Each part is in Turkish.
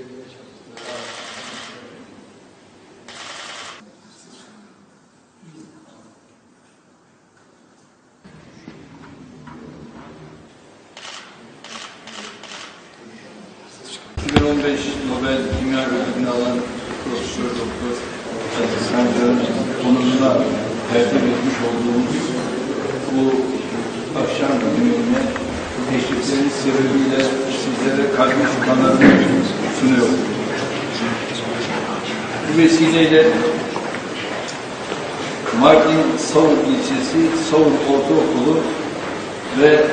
ilgili çalışmalar Nobel Kimya Ödülünü alan Profesör Doktor Sancar'ın konumuna tertip etmiş olduğumuz bu akşam gününe teşrifleriniz sebebiyle sizlere kalbi şükranlarını sunuyorum. Bu vesileyle Mardin Savur ilçesi Savur Ortaokulu ve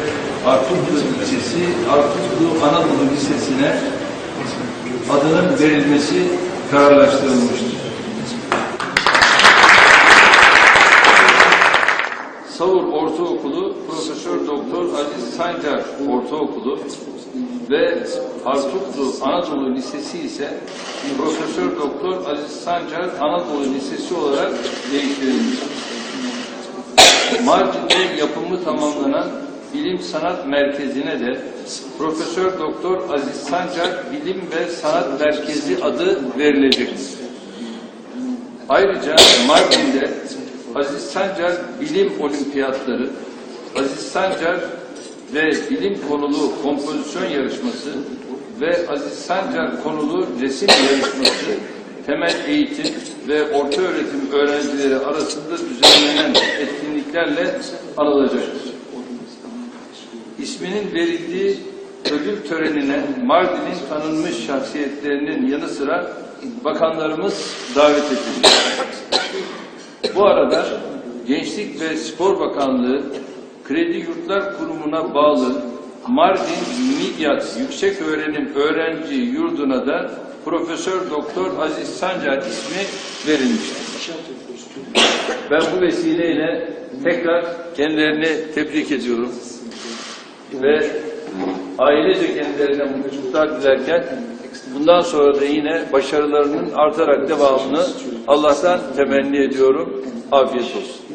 Artuklu ilçesi Artuklu Anadolu Lisesi'ne adının verilmesi kararlaştırılmıştır. Savur Ortaokulu Profesör Doktor Aziz Sancar Ortaokulu ve Artuklu Anadolu Lisesi ise Profesör Doktor Aziz Sancar Anadolu Lisesi olarak değiştirilmiştir. Mardin'de yapımı tamamlanan Bilim Sanat Merkezi'ne de Profesör Doktor Aziz Sancar Bilim ve Sanat Merkezi adı verilecektir. Ayrıca Mardin'de Aziz Sancar Bilim Olimpiyatları, Aziz Sancar ve Bilim konulu kompozisyon yarışması ve Aziz Sancar konulu resim yarışması temel eğitim ve orta öğretim öğrencileri arasında düzenlenen etkinliklerle anılacaktır. İsminin verildiği ödül törenine Mardin'in tanınmış şahsiyetlerinin yanı sıra bakanlarımız davet edildi. Bu arada Gençlik ve Spor Bakanlığı Kredi Yurtlar Kurumu'na bağlı Mardin Midyat Yükseköğrenim Öğrenci Yurdu'na da Profesör Doktor Aziz Sancar ismi verilmiştir. Ben bu vesileyle tekrar kendilerini tebrik ediyorum ve ailece kendilerine mutluluklar dilerken bundan sonra da yine başarılarının artarak devamını Allah'tan temenni ediyorum. Afiyet olsun.